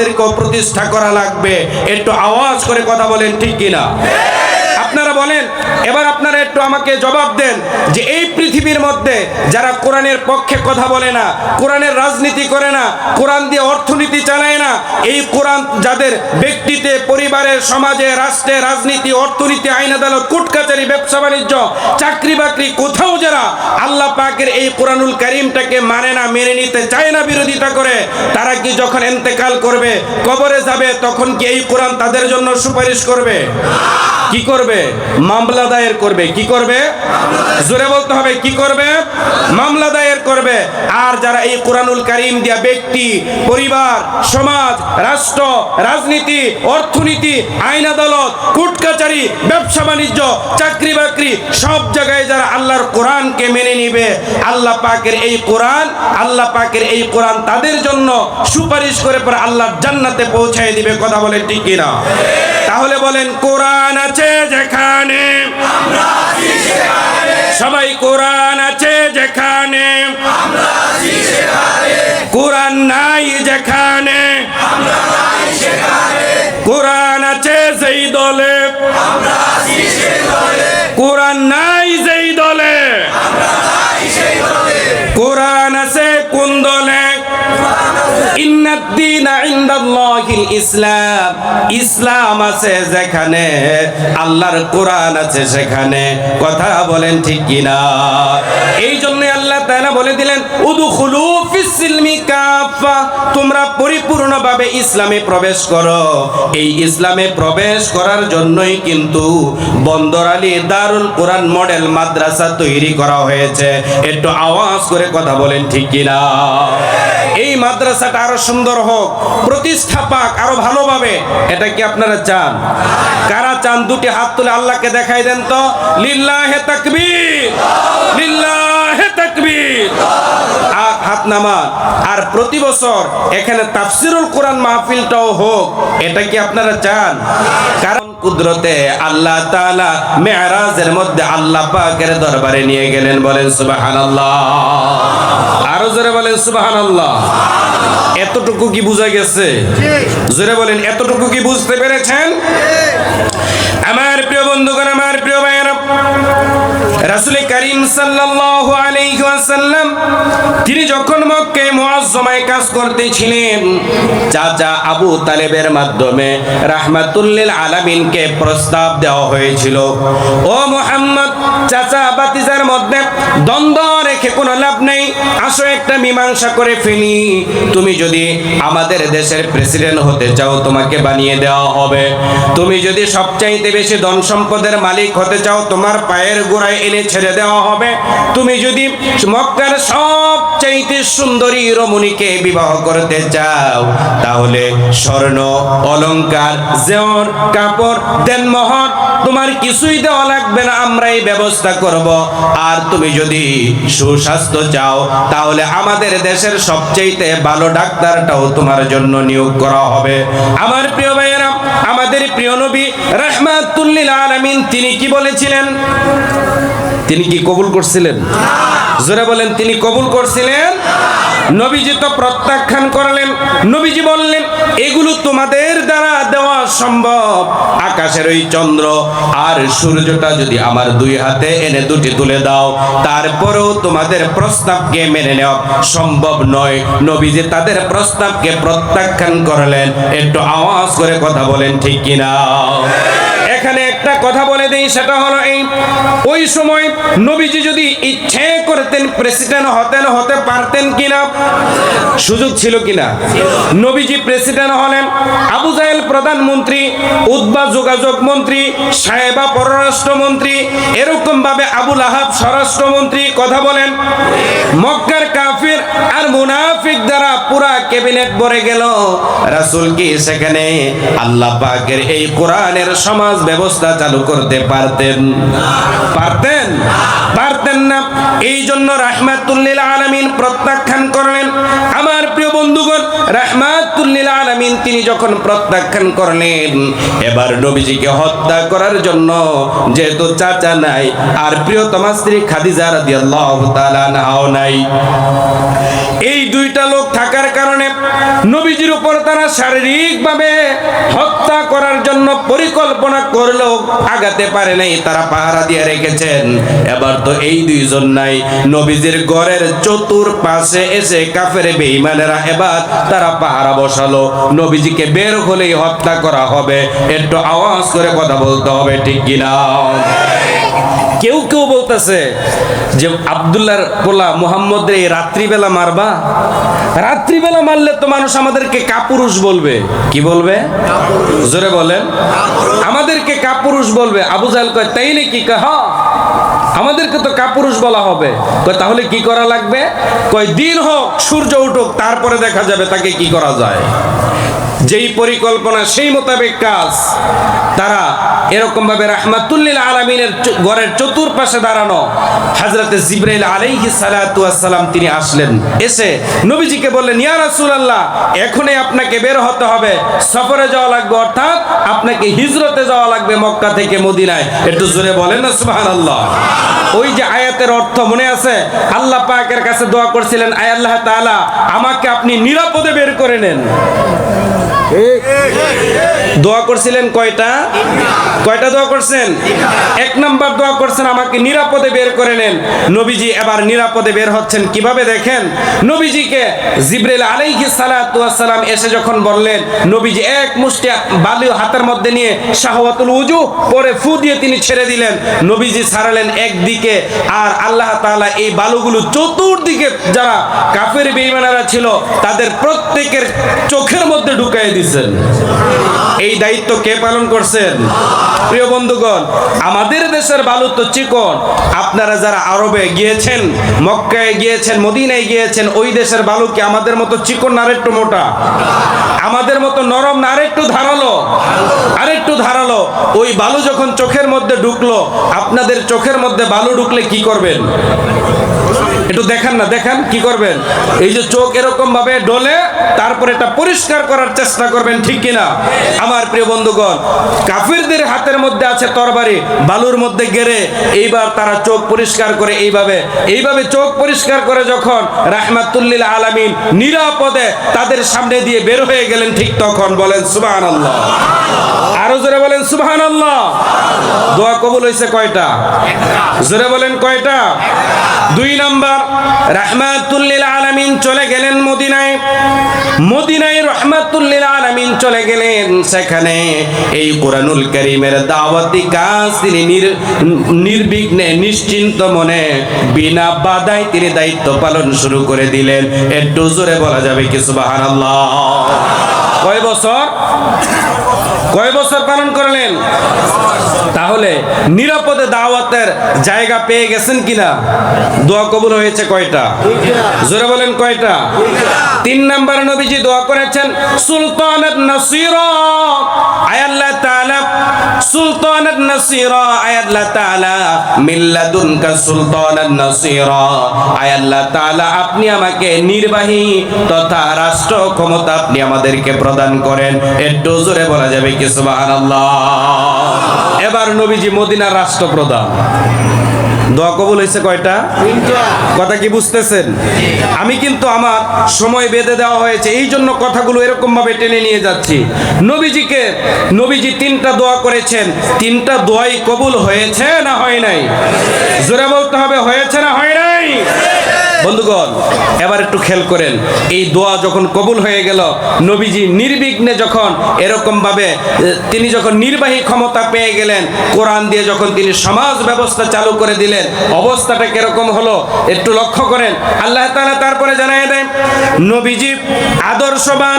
আমাদেরকেও প্রতিষ্ঠা করা লাগবে। একটু আওয়াজ করে কথা বলেন ঠিক কিনা? আপনারা বলেন, এবার আপনারা একটু আমাকে জবাব দেন যে এই পৃথিবীর মধ্যে যারা কোরআনের পক্ষে কথা বলে না, কোরআনের রাজনীতি করে না, কোরআন দিয়ে অর্থনীতি চালায় না, এই কোরআন যাদের ব্যক্তিতে পরিবারের সমাজে, রাষ্ট্রে, রাজনীতি, অর্থনীতি, আইন আদালত, কোর্ট কাচারি, ব্যবসা বাণিজ্য, চাকরি বাকরি, কোথাও যারা আল্লাহ পাকের এই কোরআনুল করিমটাকে মানে না, মেনে নিতে চায় না বিরোধিতা করে, তারা কি যখন এন্তেকাল করবে, কবরে যাবে, তখন কি এই কোরআন তাদের জন্য সুপারিশ করবে? কি করবে? মামলা দায়ের করবে। কি করবে? জোরে বলতে হবে, কি করবে? মামলা দায়ের করবে। আর যারা এই কোরআনুল কারিম দিয়া ব্যক্তি, পরিবার, সমাজ, রাষ্ট্র, রাজনীতি, অর্থনীতি, আইন আদালত কোর্ট কাচারি ব্যবসা বাণিজ্য, চাকরি বাকরি, সব জায়গায় যারা আল্লাহর কোরআনকে মেনে নিবে, আল্লাহ পাকের এই কোরআন, আল্লাহ পাকের এই কোরআন তাদের জন্য সুপারিশ করে পরে আল্লাহ জান্নাতে পৌঁছায় দিবে। কথা বলে ঠিক কিনা? তাহলে বলেন, কোরআন আছে যেখানে। সবাই কোরআন আছে যেখানে। কোরআন নাই যেখানে। কোরআন আছে সেই দলে। কোরআন নাই ইসলাম। ইসলাম আছে যেখানে, আল্লাহর কোরআন আছে সেখানে। কথা বলেন ঠিক কিনা? এই জন্য আল্লাহ বলে দিলেন ইসলামে প্রবেশ করো। এই ইসলামে প্রবেশ করার জন্যই কিন্তু বন্দর আলী দারুল কোরআন মডেল মাদ্রাসা তৈরি করা হয়েছে। একটু আওয়াজ করে কথা বলেন ঠিক কিনা? এই মাদ্রাসাটা আরও সুন্দর হোক, প্রতিষ্ঠা পাক আরও ভালোভাবে, এটা কি আপনারা চান? কারা চান দুটি হাত তুলে আল্লাহকে দেখাই দেন তো? লিল্লাহে তাকবীর লিল্লাহে তাকবীর। নামা আর প্রতি বছর এখানে তাফসিরুল কোরআন মাহফিলটাও হোক, এটা কি আপনারা চান? কারণ কুদরতে আল্লাহ তাআলা মেরাজের মধ্যে আল্লাহ পাকের দরবারে নিয়ে গেলেন বলেন সুবহানাল্লাহ। আরও জোরে বলেন সুবহানাল্লাহ। এতটুকু কি বোঝা গেছে? জোরে বলেন, এতটুকু কি বুঝতে পেরেছেন? আমার প্রিয় বন্ধুগণ, আমার প্রিয় রাসূল করিম ওয়াসাল্লাম, তিনি যখন মক্কে মুআজ্জমায় কাজ করতেছিলেন চাচা আবু তালেবের মাধ্যমে রাহমাতুল্লিল আলামিনকে প্রস্তাব দেওয়া হয়েছিল। ও মোহাম্মদ, চাচা বাতিজার মধ্যে দ্বন্দ্ব রেখে কোনো লাভ নেই। আসো একটা মীমাংসা করে ফেলি। তুমি যদি আমাদের দেশের প্রেসিডেন্ট হতে চাও, তোমাকে বানিয়ে দেওয়া হবে। তুমি যদি সবচাইতে বেশি ধন সম্পদের মালিক হতে চাও, তোমার পায়ের গোড়ায় এনে ছেড়ে দেওয়া হবে। তুমি যদি মক্কার সবচাইতে সুন্দরী রমণীকে বিবাহ করতে চাও, তাহলে স্বর্ণ অলংকার জেওর, কাপড়, দেনমোহর, তোমার কিছুই দেওয়া লাগবে না, আমরাই ব্যবস্থা করব। আর তুমি যদি সুস্বাস্থ্য চাও, তাহলে আমাদের দেশের সবচেয়ে ভালো ডাক্তারটাও তোমার জন্য নিয়োগ করা হবে। আমার প্রিয় ভাইয়েরা, আমাদের প্রিয় নবী রহমাতুল্লিল আলামিন, তিনি কি বলেছিলেন? তিনি কি কবুল করছিলেন? জোরে বলেন, তিনি কবুল করছিলেন? নবীজি তো প্রত্যাখ্যান করলেন, নবীজি বললেন, এগুলো তোমাদের দ্বারা দেওয়া সম্ভব। আকাশের ওই চন্দ্র আর সূর্যটা যদি আমার দুই হাতে এনে দুটি তুলে দাও, তারপরেও তোমাদের প্রস্তাবকে মেনে নেওয়া সম্ভব নয়। নবীজি তাদের প্রস্তাবকে প্রত্যাখ্যান করলেন। একটু আওয়াজ করে কথা বলেন, ঠিক কিনা? এখানে একটা কথা বলে দেই, সেটা হলো এই, ওই সময় নবীজি যদি ইচ্ছে করতেন প্রেসিডেন্ট হতেন, হতে পারতেন কিনা? সুযোগ ছিল কিনা? নবীজি প্রেসিডেন্ট হলেন, আবু জাহেল প্রধানমন্ত্রী, উদ্বা যোগাযোগ মন্ত্রী, সাহেবা পররাষ্ট্রমন্ত্রী এরকম ভাবে আবুল আহাব স্বরাষ্ট্রমন্ত্রী, কথা বলেন। মক্কার কাফির আর মুনাফিক দ্বারা পুরা ক্যাবিনেট ভরে গেল। রাসুল কি সেখানে আল্লাহ পাকের এই কোরআনের সমাজ ব্যবস্থা চালু করতে পারতেন? পারতেন? পারতেন না। এই জন্য রাহমাতুল্লিল আলামিন প্রত্যাখ্যান করলেন। আমার প্রিয় বন্ধুগণ রাহমাতুল্লিল আলামিন তিনি যখন প্রত্যাখ্যান করলেন, এবার নবীজিকে হত্যা করার জন্য যেহেতু চাচা নাই, আর প্রিয়তমা স্ত্রী খাদিজা রাদিয়াল্লাহু তাআলা নাও নাই। এই দুইটা লোক থাকার কারণে নবীজির উপর তারা শারীরিকভাবে হত্যা করার জন্য পরিকল্পনা করলেও আগাতে পারে নাই, তারা পাহারা দিয়ে রেখেছেন। এবার তো এই দুইজন নাই, নবীজির ঘরের চতুর পাশে এসে কাফের বেঈমানেরা এবার তারা পাহারা বসালো। নবীজিকে বের হলেই হত্যা করা হবে, একটু আওয়াজ করে কথা বলতে হবে, ঠিক কিনা? কেউ কেউ বলতেছে যে আবদুল্লাহর পোলা মুহাম্মদের এই রাত্রিবেলা মারবা? রাত্রিবেলা মারলে তো মানুষ আমাদেরকে কাপুরুষ বলবে। কি বলবে? জোরে বলেন। আমাদেরকে কাপুরুষ বলবে। আবু জাহেল কয় তাই নাকি? হ্যাঁ আমাদেরকে তো কাপুরুষ বলা হবে। কয় তাহলে কি করা লাগবে? কয় দিন হোক সূর্য উঠুক তারপরে দেখা যাবে তাকে কি করা যায়। যেই পরিকল্পনা, সেই মোতাবেক কাজ, তারা এরকম ভাবে রাহমাতুল্লিল আলমিনের ঘরের চতুর্পাশে দাঁড়ানো, হাজরতে জিব্রাইল আলাইহি সালাম তিনি আসলেন। এসে নবীজিকে বললেন, ইয়া রাসূলুল্লাহ, এখনই আপনাকে বের হতে হবে। সফরে যাওয়া লাগবে, অর্থাৎ আপনাকে হিজরতে যাওয়া লাগবে মক্কা থেকে মদিনায়। একটু জোরে বলেন না, সুবহানাল্লাহ। ওই যে আয়াতের অর্থ মনে আছে? আল্লাহ পাকের কাছে দোয়া করছিলেন, আয় আল্লাহ তাআলা, আমাকে আপনি নিরাপদে বের করে নেন। দোয়া করছিলেন কয়টা? কয়টা দোয়া করছেন? এক নাম্বার দোয়া করছেন, আমাকে নিরাপদে বের করে নেন। নবীজি এবার নিরাপদে বের হচ্ছেন কীভাবে দেখেন? নবীজিকে জিব্রাইল আলাইহি সালাম এসে যখন বললেন, নবীজি এক মুষ্টি বালি হাতের মধ্যে নিয়ে শাহওয়াতুল উজু পরে ফু দিয়ে তিনি ছেড়ে দিলেন। নবীজি ছাড়ালেন একদিকে, আর আল্লাহ তাআলা এই বালুগুলো চতুর্দিকে যারা কাফের বেঈমানেরা ছিল, তাদের প্রত্যেকের চোখের মধ্যে ঢুকাই দিয়েছেন এই দায়িত্ব কে পালন করছেন? প্রিয় বন্ধুগণ, আমাদের দেশের বালু তো চিকন। আপনারা যারা আরবে গিয়েছেন, মক্কায় গিয়েছেন, মদিনায় গিয়েছেন, ওই দেশের বালু কি আমাদের মতো চিকন না আরেকটু মোটা? আমাদের মতো নরম না আরেকটু ধারালো? আরেকটু ধারালো। ওই বালু যখন চোখের মধ্যে ঢুকলো, আপনাদের চোখের মধ্যে বালু ঢুকলে কি করবেন? একটু দেখান না, দেখান, কি করবেন? এই যে চোখ এরকম ভাবে ডলে, তারপরে এটা পরিষ্কার করার চেষ্টা করবেন ঠিক কিনা? আমার প্রিয় বন্ধুগণ, কাফিরদের হাতের মধ্যে আছে তরবারি, বালুর মধ্যে গেড়ে এইবার তারা চোখ পরিষ্কার করে এইভাবে এইভাবে চোখ পরিষ্কার করে যখন রাহমাতুল্লিল আলামিন নিরাপদে তাদের সামনে দিয়ে বের হয়ে গেলেন, ঠিক তখন বলেন সুবহান আল্লাহ আরও জোরে বলেন সুবহান আল্লাহ দোয়া কবুল হয়েছে কয়টা? জোরে বলেন, কয়টা? দুই নাম্বার রাহমাতুল্লিল আলামিন চলে গেলেন মদিনায়। মদিনায় রহমাতুল্লিল আলামিন চলে গেলেন। সেখানে এই কোরআনুল করিমের দাওয়াতি কাজ তিনি নির্বিঘ্নে, নিশ্চিন্ত মনে বিনা বাধায় তিনি দায়িত্ব পালন শুরু করে দিলেন। একটু জোরে বলা যাবে কিছু কি সুবহানাল্লাহ? কয় বছর? কয় বছর পালন করলেন? তাহলে নিরাপদে দাওয়াতের জায়গা পেয়ে গেছেন কিনা? দোয়া কবুল হয়েছে কয়টা? জোরে বলেন কয়টা? তিন নাম্বার নবীজি দোয়া করেছেন, সুলতানের নাসিরা সুলতানাত নাসিরা, আয়াল্লাহ তাআলা মিল্লাদুনকা সুলতানাত নাসিরা। আয়াল্লাহ তাআলা, আপনি আমাকে নির্বাহী তথা রাষ্ট্র ক্ষমতা আপনি আমাদেরকে প্রদান করেন। একটু জোরে বলা যাবে কি সুবহানাল্লাহ? এবার নবীজি মদিনার রাষ্ট্রপ্রধান। দোয়া কবুল হয়েছে কয়টা? কথা কি বুঝতেছেন? আমি কিন্তু আমার সময় বেঁধে দেওয়া হয়েছে এই জন্য কথাগুলো এরকম ভাবে টেনে নিয়ে যাচ্ছি। নবীজিকে নবীজি তিনটা দোয়া করেছেন তিনটা দোয়াই কবুল হয়েছে না হয় নাই? জোরে বলতে হবে হয়েছে না হয় নাই? বন্ধুগণ, এবার একটু খেল করেন। এই দোয়া যখন কবুল হয়ে গেল, নবীজি নির্বিঘ্নে যখন এরকম ভাবে তিনি যখন নির্বাহী ক্ষমতা পেয়ে গেলেন, কোরআন দিয়ে যখন তিনি সমাজ ব্যবস্থা চালু করে দিলেন, অবস্থাটা কীরকম হলো একটু লক্ষ্য করেন। আল্লাহ তাআলা তারপরে জানাই দেন, নবীজি আদর্শবান,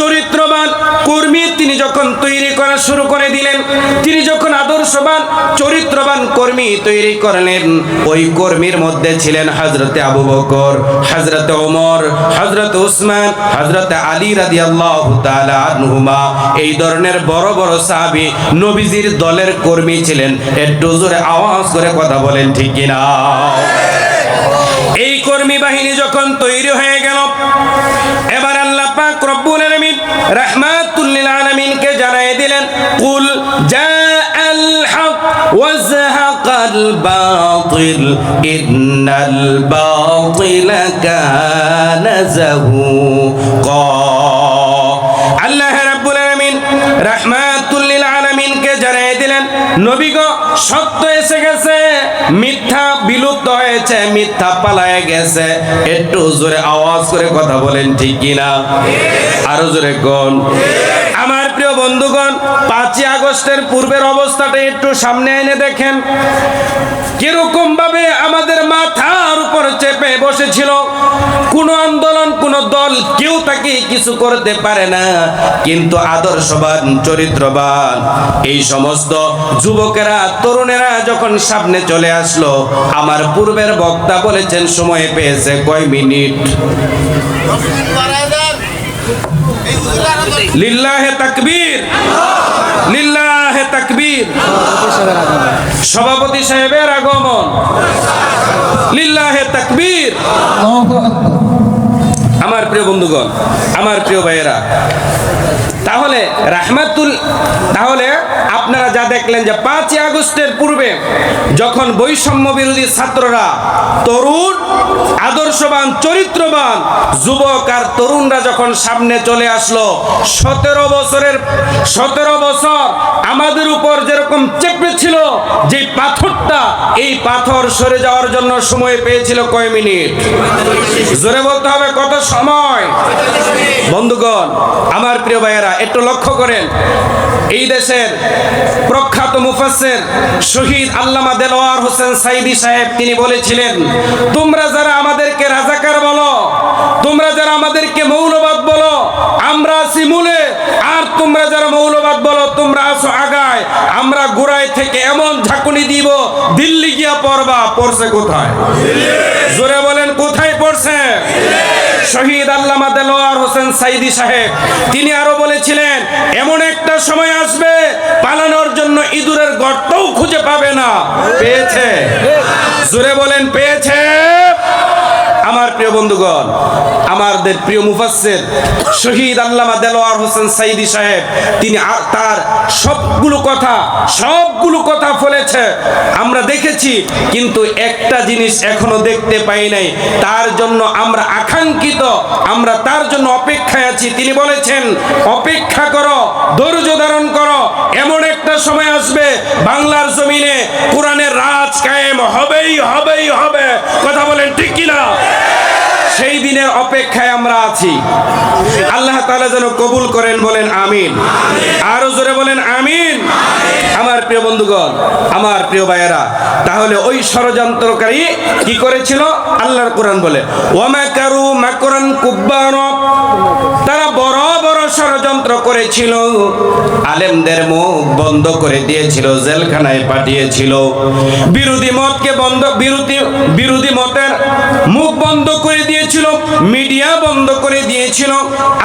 চরিত্রবান, কর্মী, তিনি যখন তৈরি করা শুরু করে দিলেন, তিনি যখন আদর্শবান, চরিত্রবান কর্মী তৈরি করলেন, ওই কর্মীর মধ্যে ছিলেন হজরতে আবু বকর হজরতে ওমর হজরত উসমান হজরতে আলী তাআলা আনহুমা, এই ধরনের বড় বড় সাহাবী নবীজির দলের কর্মী ছিলেন। একটু জোরে আওয়াজ করে কথা বলেন ঠিক কিনা? এই কর্মী বাহিনী যখন তৈরি হয়ে গেল, এবার আল্লাহ পাক রব্বুল আলামিন রাহমাতুল লিল আলামিনকে জানাই দিলেন, কুল জাআল হক ওয়া الباطل إن الباطل كان زهوقا আল্লাহ রাব্বুল আলামিন রাহমাতুল লিল আলামিনকে জানিয়ে দিলেন নবী গো সত্য এসে গেছে মিথ্যা বিলুপ্ত হয়েছে মিথ্যা পালায়ে গেছে একটু জোরে আওয়াজ করে কথা বলেন ঠিক কিনা আরো জোরে কোন আমার প্রিয় বন্ধুগণ, পাঁচই আগস্টের পূর্বের অবস্থাটা একটু সামনে এনে দেখেন। কীরকম ভাবে আমাদের মাথার উপর চেপে বসেছিল। কোন আন্দোলন, কোন দল কেউ তাকে কিছু করতে পারে না। কিন্তু আদর্শবান, চরিত্রবান এই সমস্ত যুবকেরা, তরুণেরা যখন সামনে চলে আসলো, আমার পূর্বের বক্তা বলেছেন, সময় পেয়েছে কয় মিনিট? লিল্লাহে তাকবীর। লিল্লাহে তাকবীর। সভাপতি সাহেবের আগমন। লিল্লাহে তাকবীর। আমার প্রিয় বন্ধুগণ, আমার প্রিয় ভাইয়েরা, তাহলে রাহমাতুল তাহলে আপনারা যা দেখলেন যে পাঁচই আগস্টের পূর্বে যখন বৈষম্য বিরোধী ছাত্ররা তরুণ, আদর্শবান, চরিত্রবান যুবক আর তরুণরা যখন সামনে চলে আসলো, সতেরো বছরের সতেরো বছর আমাদের উপর যেরকম চেপে ছিল যে পাথরটা, এই পাথর সরে যাওয়ার জন্য সময় পেয়েছিল কয় মিনিট? জোরে বলতে হবে কত সময়। বন্ধুগণ, আমার প্রিয় ভাইয়েরা, একটু লক্ষ্য করেন। এই দেশের প্রখ্যাত মুফাসসির শহীদ আল্লামা দেলোয়ার হোসেন সাইদি সাহেব, তিনি বলেছিলেন, তোমরা যারা আমাদেরকে রাজাকার বলো, তোমরা যারা আমাদেরকে মৌলবাদ বলো, আমরা আছি মূলে। আর তোমরা যারা মৌলবাদ বলো, তোমরা আসো আগায়। আমরা গোড়ায় থেকে এমন ঝাঁকুনি দিব, দিল্লি গিয়া পড়বা, পড়ছে কোথায়? জোরে বলেন, কোথায় পড়ছে? শহীদ আল্লামা দেলোয়ার হোসেন সাইদি সাহেব, তিনি আরও বলেছিলেন, এমন একটা সময় আসবে, পালানোর জন্য ইঁদুরের গর্তও খুঁজে পাবে না। পেয়েছে। জোরে বলেন, পেয়েছে। প্রিয় বন্ধুগণ, আমাদের প্রিয় মুফাসসির শহীদ আল্লামা দেলোয়ার হোসেন সাইদি সাহেব, তিনি তার সবগুলো কথা সবগুলো কথা বলেছে আমরা দেখেছি, কিন্তু একটা জিনিস এখনও দেখতে পাই নাই। তার জন্য আমরা আকাঙ্ক্ষিত, আমরা তার জন্য অপেক্ষায় আছি। তিনি বলেছেন, অপেক্ষা করো, ধৈর্য ধারণ করো, এমন একটা সময় আসবে, বাংলার জমিনে কোরআনের রাজ কায়েম হবেই হবেই, হবে। কথা বলেন ঠিক কিনা? সেই দিনের অপেক্ষায় আমরা আছি। আল্লাহ তাআলা যেন কবুল করেন, বলেন আমিন। আরও জোরে বলেন আমিন। আমার প্রিয় বন্ধুগণ, আমার প্রিয় ভাইয়েরা, তাহলে ওই ষড়যন্ত্রকারী কি করেছিল? আল্লাহর কোরআন বলে ওয়ামাকারু মাকরান বড় ষড়যন্ত্র করেছিল। আলেমদের মুখ বন্ধ করে দিয়েছিল, জেলখানায় পাঠিয়েছিল। বিরোধী মতকে বন্ধ, বিরোধী বিরোধী মতের মুখ বন্ধ করে দিয়েছিল, মিডিয়া বন্ধ করে দিয়েছিল।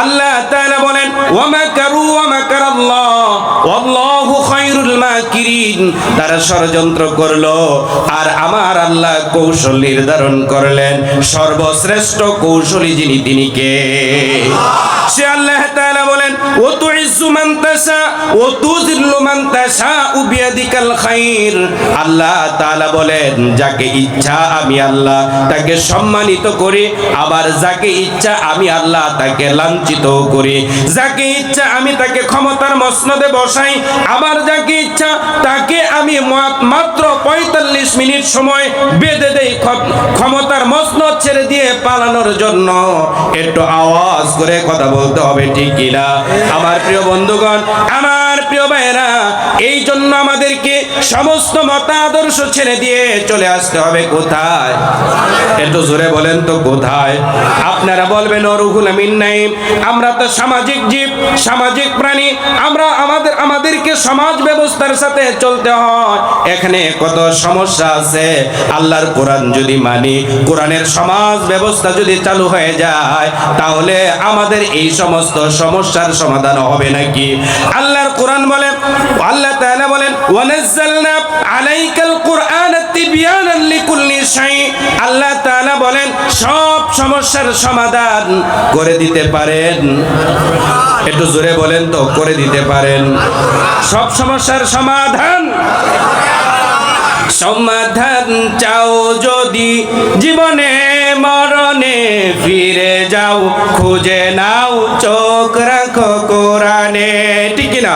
আল্লাহ তাআলা বলেন ওয়ামাকারু ওয়ামাকারাল্লাহ ওয়াল্লাহু খায়রুল মাকিরিন। তারা ষড়যন্ত্র করল, আর আমার আল্লাহ কৌশল নির্ধারণ করলেন। সর্বশ্রেষ্ঠ কৌশলী যিনি, তিনি কে? সে আল্লাহ তাআলা বলেন তাকে আমি ক্ষমতার মসনদে বসাই, আবার যাকে ইচ্ছা তাকে আমি মাত্র পঁয়তাল্লিশ মিনিট সময় বেঁধে দেই ক্ষ- ক্ষমতার মসনদ ছেড়ে দিয়ে পালানোর জন্য। একটু আওয়াজ করে কথা বলতে হবে, ঠিক কিনা? আমার প্রিয় বন্ধুগণ আমার ভাইয়েরা এই জন্য আমাদেরকে সমস্ত মতাদর্শ ছেড়ে দিয়ে চলে আসতে হবে কোথায়? একটু জোরে বলেন তো, কোথায়? আপনারা বলবেন অরুহুল আমিন নাই আমরা তো সামাজিক জীব, সামাজিক প্রাণী, আমরা আমাদের, আমাদেরকে সমাজ ব্যবস্থার সাথে চলতে হয়। এখানে কত সমস্যা আছে। আল্লাহর কোরআন যদি মানি, কোরআনের সমাজ ব্যবস্থা যদি চালু হয়ে যায়, তাহলে আমাদের এই সমস্ত সমস্যার সমাধান হবে নাকি? আল্লাহর কোরআন বলে আল্লাহ তাআলা বলেন, ওয়ানাজ্জালনা আলাইকাল কুরআন তিবয়ানান লিকুল্লি শাই আল্লাহ তাআলা বলেন, সব সমস্যার সমাধান করে দিতে পারেন। একটু জোরে বলেন তো, করে দিতে পারেন। সব সমস্যার সমাধান। সমাধান চাও যদি জীবনে, মরণে ফিরে যাও, খুঁজে নাও, চোখ রাখো কোরআনে। ঠিক না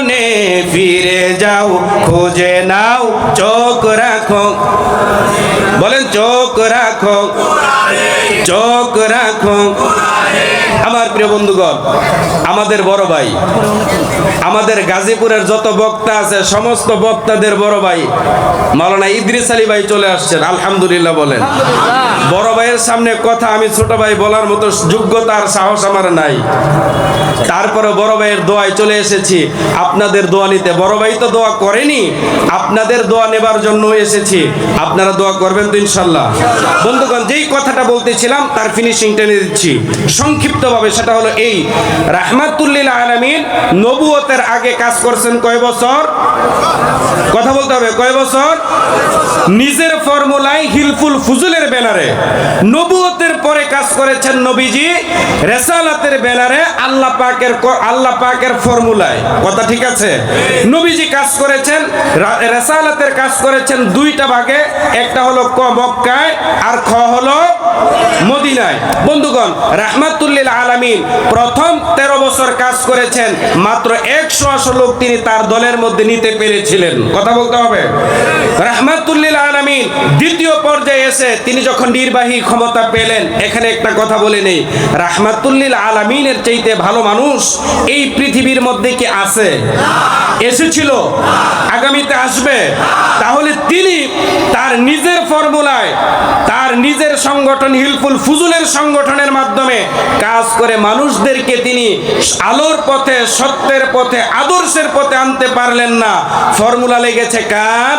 মরণে ফিরে যাও খুঁজে নাও চোখ রাখো। বলেন চোখ রাখো। চোখ রাখো। আমার প্রিয় বন্ধুগণ আমাদের বড় ভাই আমাদের গাজীপুরের যত বক্তা আছে সমস্ত বক্তাদের বড় ভাই মাওলানা ইদ্রিস আলী ভাই চলে আসছেন আলহামদুলিল্লাহ বলেন। বড় ভাইয়ের সামনে কথা আমি ছোট ভাই বলার মতো যোগ্যতা আর সাহস আমার নাই। তারপরে বড় ভাইয়ের দোয়ায় চলে এসেছি আপনাদের দোয়া নিতে। বড় ভাই তো দোয়া করেনি আপনাদের দোয়া নেবার জন্য এসেছি। আপনারা দোয়া করবেন তো ইনশাল্লাহ। বন্ধুগণ যেই কথাটা বলতেছিলাম তার ফিনিশিং টেনে দিচ্ছি। সংক্ষিপ্তভাবে সেটা হলো এই। রাহমাতুল্লিল আলামিন নবুয়তের আগে কাজ করছেন কয় বছর? কথা বলতে হবে, কয় বছর? নিজের ফর্মুলায় হিলফুল ফুজুলের ব্যানারে। নবুয়তের পরে কাজ করেছেন নবীজি রেসালাতের ব্যানারে আল্লাহ পাকের আল্লাহ পাকের ফর্মুলায়। কথা ঠিক আছে? নবীজি কাজ করেছেন রেসালাতের কাজ করেছেন দুইটা ভাগে। একটা হলো ক মক্কায় আর খ হলো মদিনায়। বন্ধুগণ, রাহমাতুল্লিল আলামিন। প্রথম তেরো বছর কাজ করেছেন, মাত্র একশো আশো লোক তিনি তার দলের মধ্যে নিতে পেরেছিলেন। কথা বলতে হবে। রাহমাতুল্লিল আলামিন দ্বিতীয় পর্যায়ে এসে তিনি যখন নির্বাহী ক্ষমতা পেলেন, এখানে একটা কথা বলে নেই। রাহমাতুল্লিল আলামিনের চাইতে ভালো মানুষ এই পৃথিবীর মধ্যে কি আছে? এসেছিল, আগামীতে আসবে। তাহলে তিনি তার নিজের ফর্মুলায়, তার নিজের সংগঠন হিলফুল ফুজুলের সংগঠনের মাধ্যমে কাজ করে মানুষদেরকে তিনি আলোর পথে, সত্যের পথে, আদর্শের পথে আনতে পারলেন না। ফর্মুলা লেগেছে কার?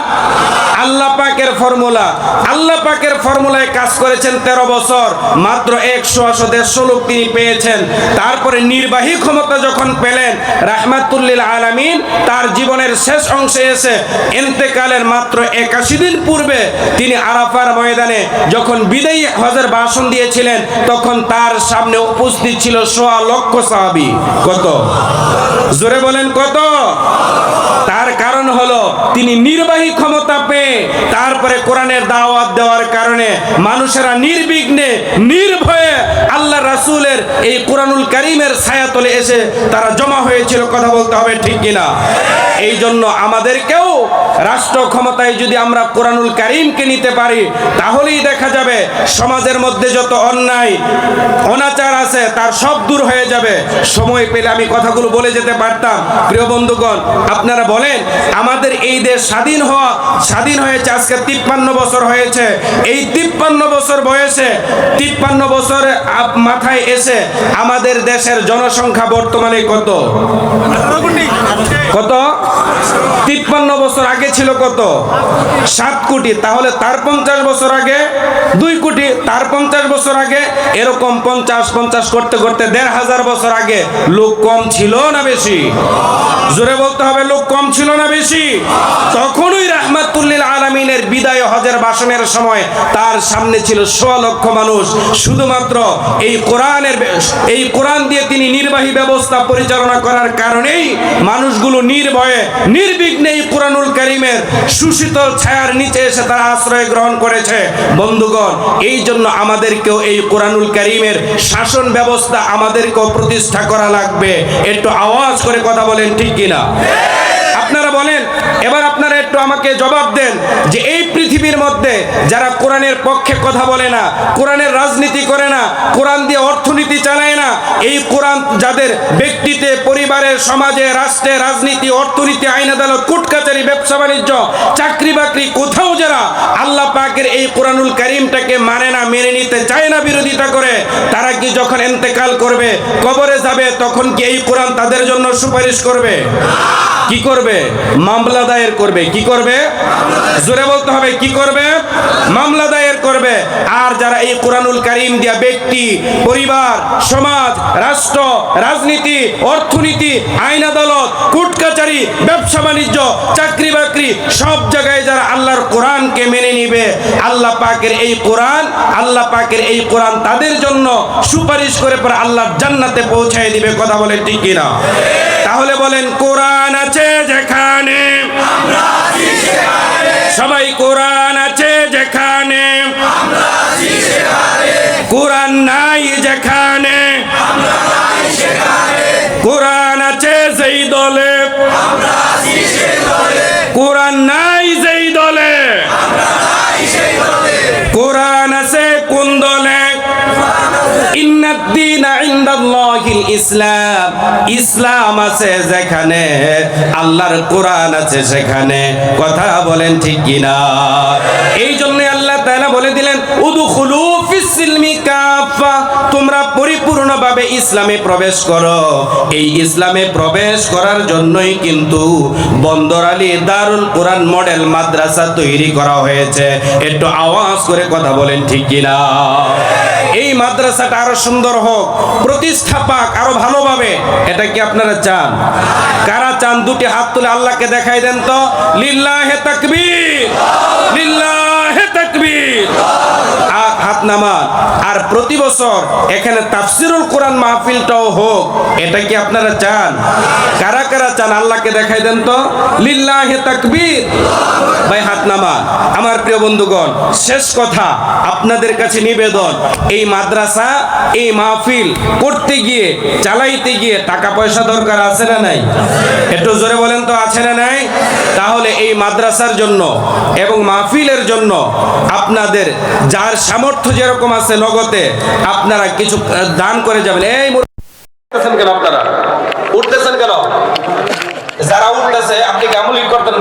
আল্লাহ পাকের ফর্মুলা। আল্লাহ পাকের ফর্মুলায় কাজ করেছেন তেরো বছর। মাত্র একশো আশো দেড়শো লোক তিনি পেয়েছেন। তারপরে নির্বাহী ক্ষমতা যখন পেলেন, রাহমাতুল্লিল আলামিন, তার জীবনের শেষ অংশে এসে এন্তেকালের মাত্র একাশি দিন পূর্বে তিনি আরাফার ময়দানে যখন বিদায়ী হজের ভাষণ দিয়েছিলেন, তখন তার সামনে উপস্থিত ছিল সোয়া লক্ষ সাহাবি। কত? জোরে বলেন কত? তার কারণ হলো তিনি নির্বাহী ক্ষমতা পেয়ে তারপরে কোরআনের দাওয়াত দেওয়ার কারণে মানুষেরা নির্বিঘ্নে, নির্ভয়ে আল্লাহ রাসূলের এই কোরআনুল কারিমের ছায়াতলে এসে তারা জমা হয়েছিল, কথা বলতে হবে ঠিক কিনা? এই জন্য আমাদেরকেও রাষ্ট্র ক্ষমতায় যদি আমরা কোরআনুল কারিমকে নিতে পারি, তাহলেই দেখা যাবে সমাজের মধ্যে যত অন্যায়, অনাচার আছে, তার সব দূর হয়ে যাবে। সময় পেলে আমি কথাগুলো বলে যেতে পারতাম। প্রিয় বন্ধুগণ, আপনারা বলেন, আমাদের এই দেশ স্বাধীন হওয়া, স্বাধীন হয়েছে, আজকে তিপ্পান্ন বছর হয়েছে। এই তিপ্পান্ন বছর বয়সে, তিপ্পান্ন বছর আপ- এসে আমাদের দেশের জনসংখ্যা বর্তমানে কত? কত? তিপ্পান্ন বছর আগে ছিল কত? সাত কোটি। তাহলে তার পঞ্চাশ বছর আগে দুই কোটি, তার পঞ্চাশ বছর আগে, এরকম পঞ্চাশ পঞ্চাশ করতে করতে দেড় হাজার বছর আগে লোক কম ছিল না বেশি? জোরে বলতে হবে, লোক কম ছিল না বেশি? তখনই রাহমাতুল্লিল আলমিনের বিদায় হজের ভাষণের সময় তার সামনে ছিল সোয়া লক্ষ মানুষ। শুধুমাত্র এই কোরআনের এই কোরআন দিয়ে তিনি নির্বাহী ব্যবস্থা পরিচালনা করার কারণেই মানুষগুলো নির্ভয়ে, নির্বিঘ্নে এই কোরআনুল করিমের সুশীতল ছায়ার নিচে এসে তারা আশ্রয় গ্রহণ করেছে। বন্ধুগণ এই জন্য আমাদেরকেও এই কোরআনুল করিমের শাসন ব্যবস্থা আমাদেরকেও প্রতিষ্ঠা করা লাগবে। একটু আওয়াজ করে কথা বলেন ঠিক কিনা? আপনারা বলেন, এবার আপনারা আমাকে জবাব দেন যে এই পৃথিবীর মধ্যে যারা কোরআনের পক্ষে কথা বলে না, কোরআনের রাজনীতি করে না, কোরআন দিয়ে অর্থনীতি চালায় না, এই কোরআন যাদের ব্যক্তিতে, পরিবারের সমাজে, রাষ্ট্রে, রাজনীতি, অর্থনীতি, আইন আদালত, কোর্ট কাচারি, ব্যবসা বাণিজ্য, চাকরি বাকরি, কোথাও যারা আল্লাহ পাকের এই কোরআনুল করিমটাকে মানে না, মেনে নিতে চায় না বিরোধিতা করে, তারা কি যখন এন্তেকাল করবে, কবরে যাবে, তখন কি এই কোরআন তাদের জন্য সুপারিশ করবে? কি করবে? মামলা দায়ের করবে, কি করবে? জোরে বলতে হবে, কি করবে? মামলা দায়ের করবে। আর যারা এই কোরআনুল কারিম দিয়া ব্যক্তি, পরিবার, সমাজ, রাষ্ট্র, রাজনীতি, অর্থনীতি, আইন আদালত কোর্ট কাচারি ব্যবসা বাণিজ্য, চাকরি বাকরি, সব জায়গায় যারা আল্লাহর কোরআনকে মেনে নিবে, আল্লাহ পাকের এই কোরআন, আল্লাহ পাকের এই কোরআন তাদের জন্য সুপারিশ করে পরে আল্লাহর জান্নাতে পৌঁছায় দিবে, কথা বলে ঠিক কিনা? তাহলে বলেন, কোরআন আছে যেখানে সবাই কোরআন আছে যেখানে। কোরআন নাই যেখানে। কোরআন আছে সেই দলে। কোরআন নাই ইসলাম। আছে যেখানে, আল্লাহর কোরআন আছে সেখানে। কথা বলেন ঠিক কিনা? এই জন্য আল্লাহ তাআলা বলে দিলেন, উদখুলু ফিস সিলমি কাফা তোমরা পরিপূর্ণভাবে ইসলামে প্রবেশ করো। এই ইসলামে প্রবেশ করার জন্যই কিন্তু বন্দর আলী দারুল কোরআন মডেল মাদ্রাসা তৈরি করা হয়েছে। একটু আওয়াজ করে কথা বলেন ঠিক কিনা? এই মাদ্রাসাটা আরও সুন্দর হোক, প্রতিষ্ঠা পাক আরও ভালোভাবে, এটা কি আপনারা চান? কারা চান দুটি হাত তুলে আল্লাহকে দেখাই দেন তো? লিল্লাহে তাকবীর। লিল্লাহ নামান আর প্রতি বছর এখানে তাফসিরুল কোরআন মাহফিলটাও হোক, এটা কি আপনারা চান? কারা কারা চান? আল্লাহকে দেখাই দেন তো। লিল্লাহে তাকবীর। ভাই, হাত নামান আমার প্রিয় বন্ধুগণ, শেষ কথা, আপনাদের কাছে নিবেদন, এই মাদ্রাসা, এই মাহফিল করতে গিয়ে, চালাইতে গিয়ে টাকা পয়সা দরকার আছে না নাই? একটু জোরে বলেন তো, আছে না নাই? তাহলে এই মাদ্রাসার জন্য এবং মাহফিলের জন্য আপনাদের যার সামর্থ্য যেরকম আছে নগদে আপনারা কিছু দান করে যাবেন। এই কেন আপনারা? উঠতেছেন কেন? যারা উঠতেছে, আপনি কেমন করতেন